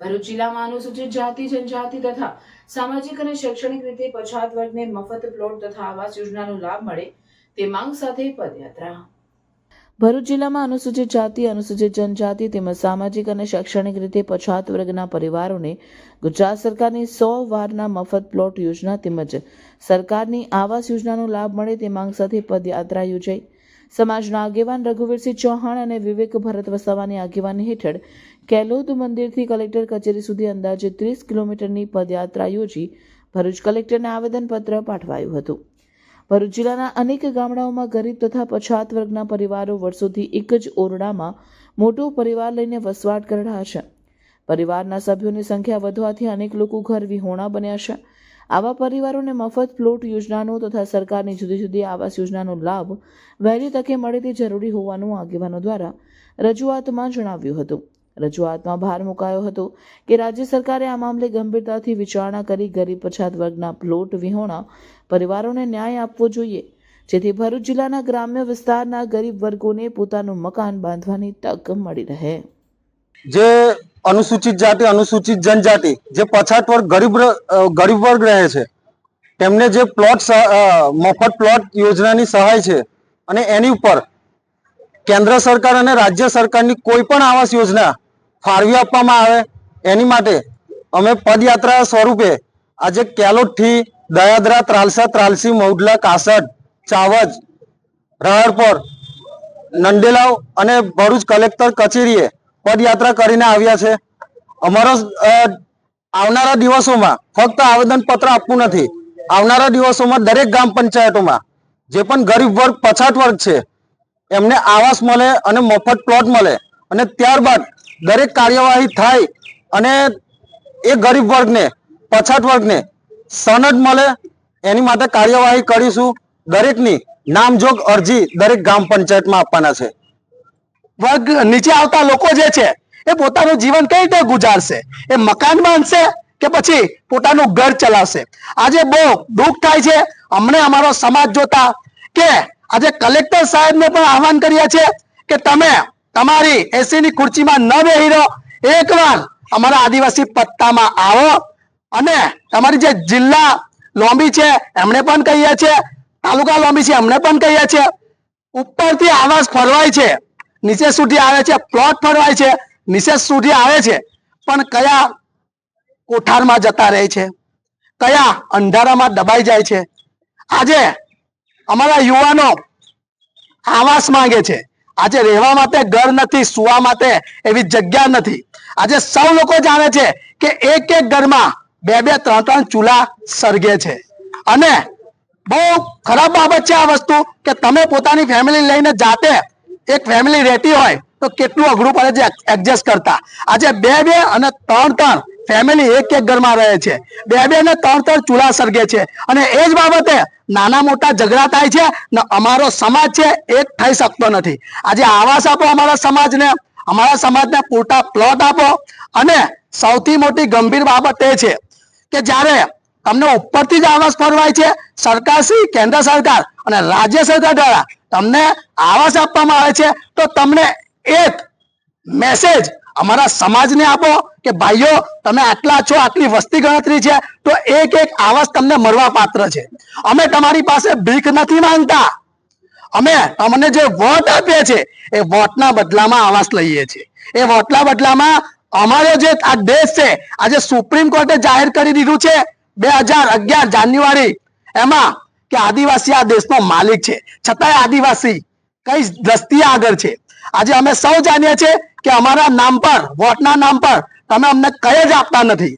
ભરૂચ જિલ્લામાં અનુસૂચિત જાતિ, જનજાતિ તથા સામાજિક અને શૈક્ષણિક રીતે પછાત વર્ગને મફત પ્લોટ તથા આવાસ યોજનાનો લાભ મળે તે માંગ સાથે પદયાત્રા. ભરૂચ જિલ્લામાં અનુસૂચિત જાતિ, અનુસૂચિત જનજાતિ તેમજ સામાજિક અને શૈક્ષણિક રીતે પછાત વર્ગના પરિવારોને ગુજરાત સરકારની સો વારના મફત પ્લોટ યોજના તેમજ સરકારની આવાસ યોજનાનો લાભ મળે તે માંગ સાથે પદયાત્રા યોજાઈ. સમાજના આગેવાન રઘુવીરસિંહ ચૌહાણ અને વિવેક ભરત વસાવાની આગેવાની હેઠળ કેલોદ મંદિરથી કલેક્ટર કચેરી સુધી અંદાજે ત્રીસ કિલોમીટરની પદયાત્રા યોજી ભરૂચ કલેક્ટરને આવેદનપત્ર પાઠવાયું હતું. ભરૂચ જિલ્લાના અનેક ગામડાઓમાં ગરીબ તથા પછાત વર્ગના પરિવારો વર્ષોથી એક જ ઓરડામાં મોટો પરિવાર લઈને વસવાટ કરી રહ્યા છે. પરિવારના સભ્યોની સંખ્યા વધવાથી અનેક લોકો ઘર વિહોણા બન્યા છે. આવા પરિવારોને મફત પ્લોટ યોજનાનો તથા સરકારની જુદી જુદી આવાસ યોજનાનો લાભ વહેલી તકે મળે તે જરૂરી હોવાનું આગેવાનો દ્વારા રજૂઆતમાં જણાવ્યું હતું. રજૂઆતમાં ભાર મુકાયો હતો કે રાજ્ય સરકારે આ મામલે ગંભીરતાથી વિચારણા કરી ગરીબ પછાત વર્ગના પ્લોટ વિહોણા પરિવારોને ન્યાય આપવો જોઈએ, જેથી ભરૂચ જિલ્લાના ગ્રામ્ય વિસ્તારના ગરીબ વર્ગોને પોતાનું મકાન બાંધવાની તક મળી રહે. જે અનુસૂચિત જાતિ, અનુસૂચિત જનજાતિ, જે પછાત વર્ગ ગરીબ ગરીબ વર્ગ રહે છે, તેમને જે પ્લોટ મફત પ્લોટ યોજનાની સહાય છે અને એની ઉપર કેન્દ્ર સરકાર અને રાજ્ય સરકારની કોઈ પણ આવાસ યોજના ફાળવી આપવામાં આવે એની માટે અમે પદયાત્રા સ્વરૂપે આજે કેલોટથી દયાદરા, ત્રાલસા, ત્રાલસી, મૌડલા કાસડ ચાવજ રાહરપોર નંદેલાવ અને ભરૂચ કલેક્ટર કચેરીએ પદયાત્રા કરીને આવ્યા છે. અમારો આવનારા દિવસોમાં ફક્ત આવેદનપત્ર આપવું નથી. આવનારા દિવસોમાં દરેક ગ્રામ પંચાયતોમાં જે પણ ગરીબ વર્ગ, પછાત વર્ગ છે, એમને આવાસ મળે અને મફત પ્લોટ મળે અને ત્યારબાદ દરેક કાર્યવાહી થાય અને એ ગરીબ વર્ગને, પછાત વર્ગને સનદ મળે, એની માટે કાર્યવાહી કરીશું. દરેકની નામજોગ અરજી દરેક ગ્રામ પંચાયતમાં આપવાના છે. વર્ગ નીચે આવતા લોકો જે છે, એ પોતાનું જીવન કઈ રીતે ગુજારશે? એ મકાન બાંધશે કે પછી પોતાનું ઘર ચલાવશે? આજે બહુ દુઃખ થાય છે. અમને અમારો સમાજ જોતા કે આજે કલેક્ટર સાહેબને પણ આહવાન કર્યા છે કે તમે તમારી એસીની ખુરચીમાં ન બેહી રહો. એકવાર અમારા આદિવાસી પત્તામાં આવો અને તમારી જે જિલ્લા લોંબી છે, એમણે પણ કહીએ છીએ તાલુકા લોંબી છે, એમણે પણ કહીએ છીએ ઉપરથી આવાસ ફરવાય છે, નીચે સુધી આવે છે, પ્લોટ ફરવાય છે, નીચે સુધી આવે છે, પણ કયા કોઠારમાં જતા રહે છે, કયા અંધારામાં દબાઈ જાય છે. આજે અમારા યુવાનો આવાસ માંગે છે. આજે રહેવા માટે ઘર નથી, સુવા માટે એવી જગ્યા નથી. આજે સૌ લોકો જાણે છે કે એક એક ઘરમાં બે બે, ત્રણ ત્રણ ચૂલા સળગે છે. અને બહુ ખરાબ બાબત છે આ વસ્તુ કે તમે પોતાની ફેમિલી લઈને જાતે એક ફેમિલી રહેતી હોય તો કેટલું અઘરું પડે છે એડજસ્ટ કરતા. આજે બે બે અને ત્રણ ત્રણ ફેમિલી એક એક ઘરમાં રહે છે. બે બે ને ત્રણ ત્રણ ચૂલા સળગે છે. અને એ જ બાબતે નાના મોટા ઝઘડા થાય છે ને અમારો સમાજ છે એક થઈ શકતો નથી. આજે આવાસ આપો અમારા સમાજને અમારા સમાજને પૂરતા પ્લોટ આપો. અને સૌથી મોટી ગંભીર બાબત એ છે કે જ્યારે તમને ઉપરથી જ આવાસ ફરવાય છે, સરકાર શ્રી, કેન્દ્ર સરકાર અને રાજ્ય સરકાર દ્વારા તમને આવાસ આપવામાં આવે છે, તો તમને એક મેસેજ અમારા સમાજને આપો કે ભાઈઓ, તમે આટલા છો, આટલી વસ્તી ગણતરી છે, તો એક એક આવાસ તમને મળવા પાત્ર છે. અમે તમારી પાસે ભીખ નથી માંગતા. અમે તમને જે વોટ આપીએ છે એ વોટના બદલામાં આવાસ લઈએ છીએ. એ વોટના બદલામાં અમારો જે આ દેશ છે આજે સુપ્રીમ કોર્ટે જાહેર કરી દીધું છે, બે હજાર અગિયાર જાન્યુઆરી, એમાં કે આદિવાસી આ દેશનો માલિક છે. છતાંય આદિવાસી કઈ દ્રષ્ટિએ આગળ છે? આજે અમે સૌ જાણીએ છીએ કે અમારા નામ પર વોટના નામ પર તમે અમને કઈ જ આપતા નથી.